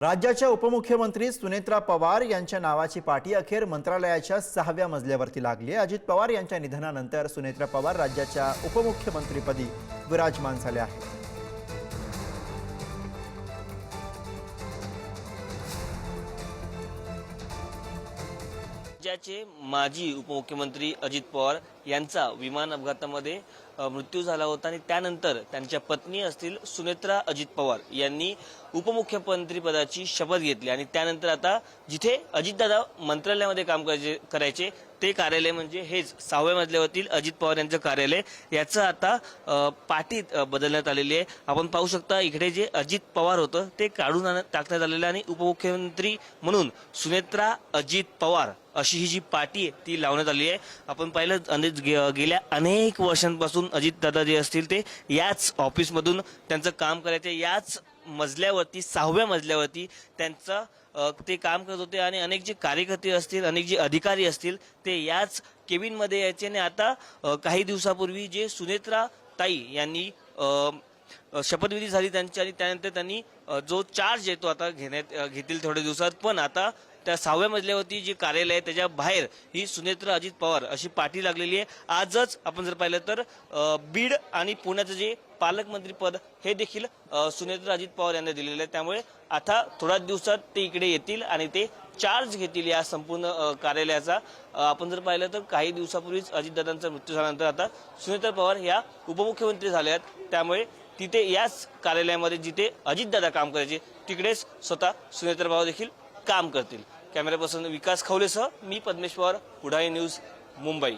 राज्याच्या उपमुख्यमंत्री सुनेत्रा पवार यांच्या नावाची पाठी अखेर मंत्रालयाच्या सहाव्या मजल्यावरती लागली आहे. अजित पवार यांच्या निधनानंतर सुनेत्रा पवार राज्याच्या उपमुख्यमंत्रीपदी विराजमान झाल्या आहेत. राज्याचे माजी उपमुख्यमंत्री अजित पवार यांचा विमान अपघातामध्ये मृत्यू झाला होता आणि त्यानंतर त्यांच्या पत्नी असतील सुनेत्रा अजित पवार यांनी उपमुख्यमंत्री पदाची शपथ घेतली. आणि त्यानंतर आता जिथे अजितदादा मंत्रालयामध्ये काम करायचे करायचे ते कार्यालय म्हणजे हेच सहाव्या मजल्यावरील अजित पवार यांचं कार्यालय. याचं आता पाटीत बदलण्यात आलेली आहे. आपण पाहू शकता इकडे जे अजित पवार होतं ते काढून आण- टाकण्यात आलेलं आहे. आणि उपमुख्यमंत्री म्हणून सुनेत्रा अजित पवार अशी ही जी पाटी आहे ती लावण्यात आली आहे. आपण पाहिलं अनेक गे- गेल्या अनेक वर्षांपासून अजित दादा जे असतील ते याच ऑफिसमधून त्यांचं काम करायचे. याच मजल्यावरती सहाव्या मजल्यावरती त्यांचं ते काम करत होते आणि अनेक जे कार्यकर्ते असतील अनेक जे अधिकारी असतील ते याच केबिनमध्ये यायचे आणि आता काही दिवसापूर्वी जे सुनेत्रा ताई यांनी शपथविधी झाली त्यांची आणि त्यानंतर त्यांनी जो चार्ज येतो आता घेण्यात घेतील थोड्या दिवसात पण आता त्या सहाव्या मजल्यावरती जे कार्यालय आहे त्याच्या बाहेर ही सुनेत्र अजित पवार अशी पाठी लागलेली आहे. आजच आपण जर पाहिलं तर बीड आणि पुण्याचं जे पालकमंत्रीपद हे देखील सुनेत्र अजित पवार यांना दिलेलं आहे. त्यामुळे आता थोड्याच दिवसात ते इकडे येतील आणि ते चार्ज घेतील या संपूर्ण कार्यालयाचा. आपण जर पाहिलं तर काही दिवसापूर्वीच अजितदादांचा मृत्यू झाल्यानंतर आता सुनेत्र पवार ह्या उपमुख्यमंत्री झाल्या आहेत. त्यामुळे तिथे याच कार्यालयामध्ये जिथे अजितदादा काम करायचे तिकडेच स्वतः सुनेत्र पवार देखील काम करतील. कॅमेऱ्यापासून विकास खवलेसह मी पद्मेश्वर हुडाई न्यूज मुंबई.